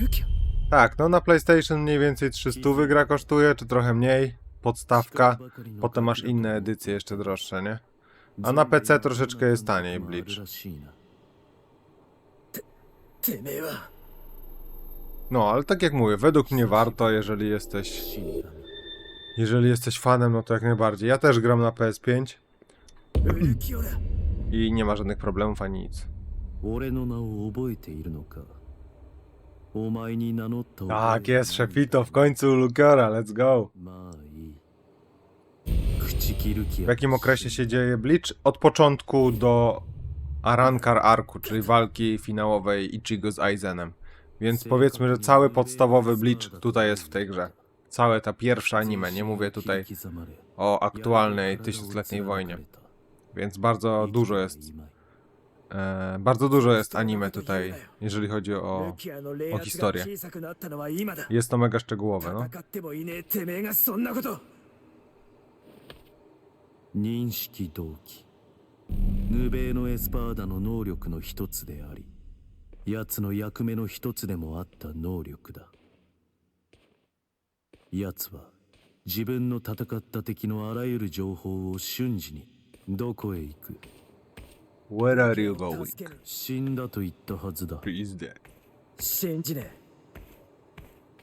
ルキア Tak, no na PlayStation mniej więcej 300 gra kosztuje, czy trochę mniej. Podstawka. Potem masz inne edycje jeszcze droższe, nie? A na PC troszeczkę jest taniej Bleach. てめえは No, ale tak jak mówię, według mnie warto, jeżeli jesteś... Jeżeli jesteś fanem, no to jak najbardziej. Ja też gram na PS5 ウルキオだ i nie ma żadnych problemów ani nic. 俺の名を覚えているのか tak jest, Szefito, w końcu Lugara, let's go. W jakim okresie się dzieje Bleach? Od początku do Arankar Arku, czyli walki finałowej Ichigo z Aizenem. Więc powiedzmy, że cały podstawowy Bleach tutaj jest w tej grze. Całe ta pierwsza anime, nie mówię tutaj o aktualnej tysiącletniej wojnie. Więc bardzo dużo jest e, bardzo dużo jest anime tutaj, jeżeli chodzi ル o... キアの冷お圧が historię. Jest to mega szczegółowe, no. 戦ってもいねえてめえがそんなこと認識動機ヌベーノ・エスパーダの能力の一つであり奴の役目の一つでもあった能力だ奴は自分の戦った敵のあらゆる情報を瞬時にどこへ行く Where are you going? 助ける死んだと言ったはずだ Please dead. 信じね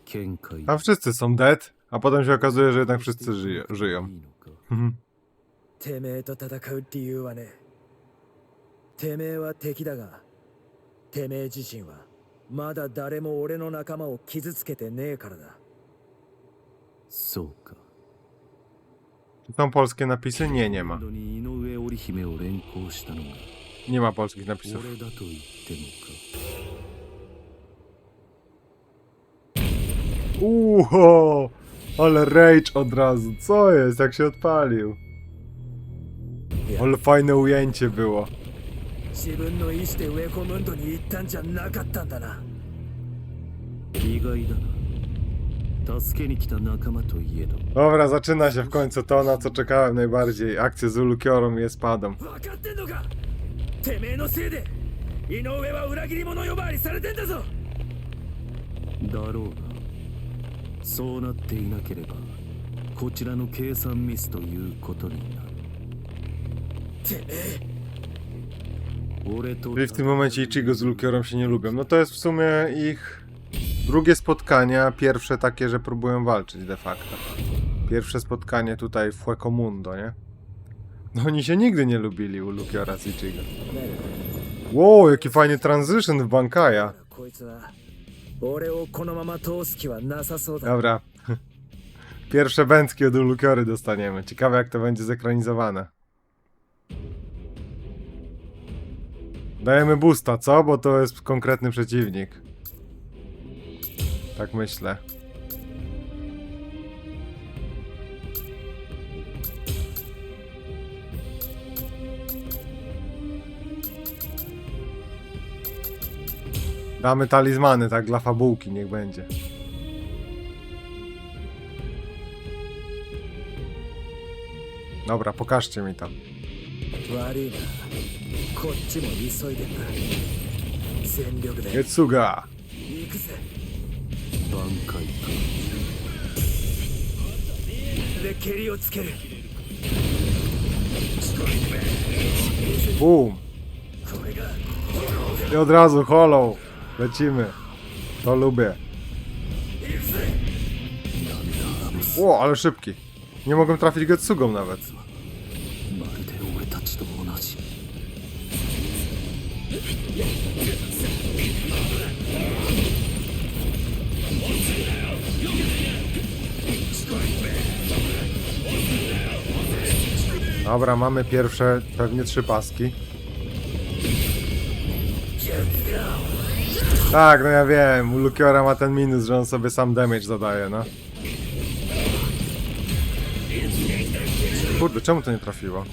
見解 Tam wszyscy są dead, a potem się okazuje, że jednak wszyscy żyje, żyją. いいのか Mhm. えてめえと戦う理由はねてめえは敵だがてめえ自身はまだ誰も俺の仲間を傷つけてねえからだそうか Czy są polskie napisy? Nie, nie ma. インドに井上織姫を連行したのが Nie ma polskich napisów. 俺だと言ってもか Uho! Ale rage od razu. Co jest? Jak się odpalił? Ale fajne ujęcie było. 自分の意志でウェコムンドに行ったんじゃなかったんだな意外だな助けに来た仲間といえど Dobra, zaczyna się w końcu to, na co czekałem najbardziej. Akcja z Ulukiorą i Espadą. 分かってんのか てめえのせいで井上は裏切り者呼ばわりされてんだぞだろうなそうなっていなければこちらの計算ミスということになるてめえ俺と Czyli w tym momencie Ichigo z Ulukiorą się nie lubią. No to jest w sumie ich drugie spotkania, pierwsze takie, że próbują walczyć de facto. Pierwsze spotkanie tutaj w Huecomundo, nie? No Oni się nigdy nie lubili u Luki oraz Ichigo. Wow, jaki fajny transition w Bankaja. Dobra. Pierwsze bęcki od Ulukiory dostaniemy. Ciekawe jak to będzie zekranizowane. Dajemy busta, co? Bo to jest konkretny przeciwnik. Tak myślę. Damy talizmany, tak, dla fabułki, niech będzie. Dobra, pokażcie mi to. 悪いなこっちも急いでんだ全力で Getsuga! 行くぜ挽回かで蹴りをつける Boom! これが I od razu hollow! Lecimy. To lubię. Ło, ale szybki. Nie mogłem trafić Getsugą nawet. Dobra, mamy pierwsze pewnie trzy paski. Tak, no ja wiem, u Lukiora ma ten minus, że on sobie sam damage zadaje, no. Kurde, czemu to nie trafiło?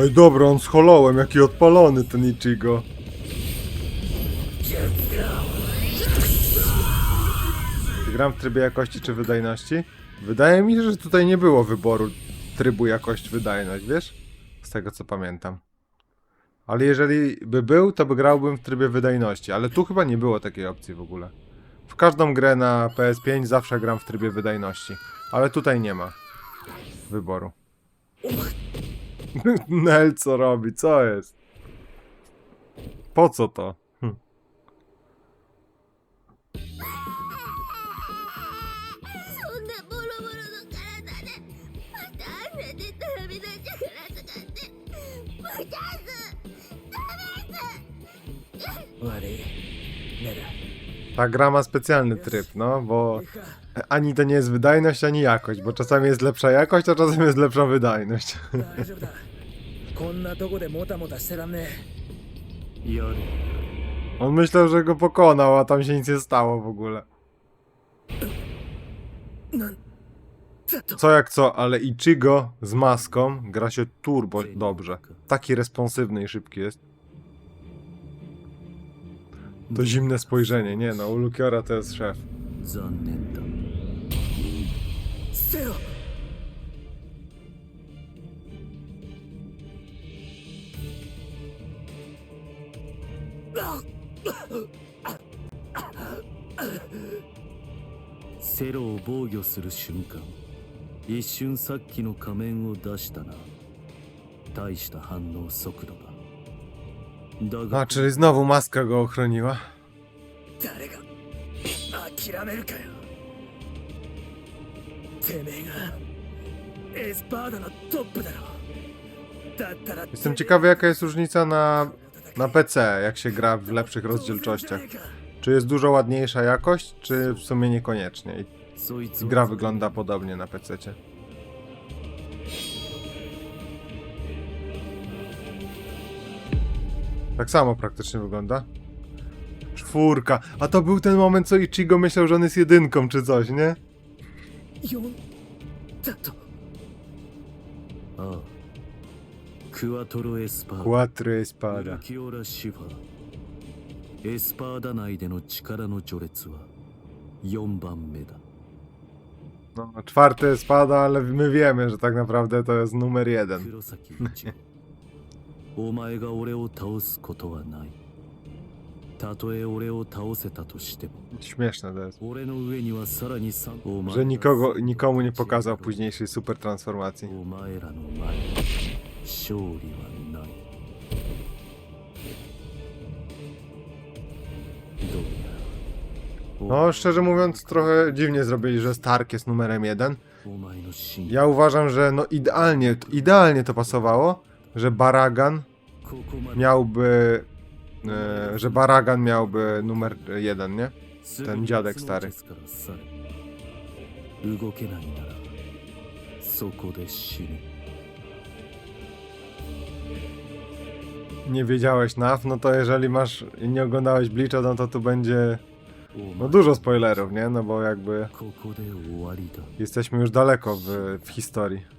Oj dobra, on z holołem, jaki odpalony ten Ichigo. Gram w trybie jakości czy wydajności? Wydaje mi się, że tutaj nie było wyboru trybu jakość wydajność, wiesz? Z tego co pamiętam. Ale jeżeli by był, to by grałbym w trybie wydajności, ale tu chyba nie było takiej opcji w ogóle. W każdą grę na PS5 zawsze gram w trybie wydajności, ale tutaj nie ma wyboru. Nel co robi? Co jest? Po co to? Ta gra ma specjalny tryb, no, bo いいか ani to nie jest wydajność, ani jakość, bo czasami jest lepsza jakość, a czasami jest lepsza wydajność. 大丈夫だこんなとこでもたもたしてらんねやれ On myślał, że go pokonał, a tam się nic nie stało w ogóle. えなんだと Co jak co, ale Ichigo z maską gra się turbo dobrze. Taki responsywny i szybki jest. To zimne spojrzenie, nie no, u Lukiora to jest szef. 残念だ 捨てろ セロを防御する瞬間一瞬さっきの仮面を出したな大した反応速度だだが a, czyli znowu maska go ochroniła? Jestem ciekawy, jaka jest różnica na, na PC, jak się gra w lepszych rozdzielczościach. Czy jest dużo ładniejsza jakość, czy w sumie niekoniecznie? I gra wygląda podobnie na PC. -cie. Tak samo praktycznie wygląda. Czwórka. A to był ten moment, co Ichigo myślał, że on jest jedynką czy coś, nie? O. Quattro Espada. Quattro Espada. エスパーダ内での力の序列は4番目だ。No, czwarty spada, ale my wiemy, że tak naprawdę to jest numer jeden. 黒崎一郎お前が俺を倒すことはないたとえ俺を倒せたとしても Śmieszne to jest. 俺の上にはさらに3お前 Że nikogo, nikomu nie pokazał późniejszej super transformacji. お前らの前に勝利はないどうやら No, szczerze mówiąc, trochę dziwnie zrobili, że Stark jest numerem jeden. お前の真 Ja uważam, że no idealnie, idealnie to pasowało, że Baragan ここまで miałby, e, że Baragan miałby numer jeden, nie? Ten dziadek stary. Nie wiedziałeś NAF, no to jeżeli masz nie oglądałeś Bleacha, no to tu będzie no dużo spoilerów, nie? No bo jakby jesteśmy już daleko w, w historii.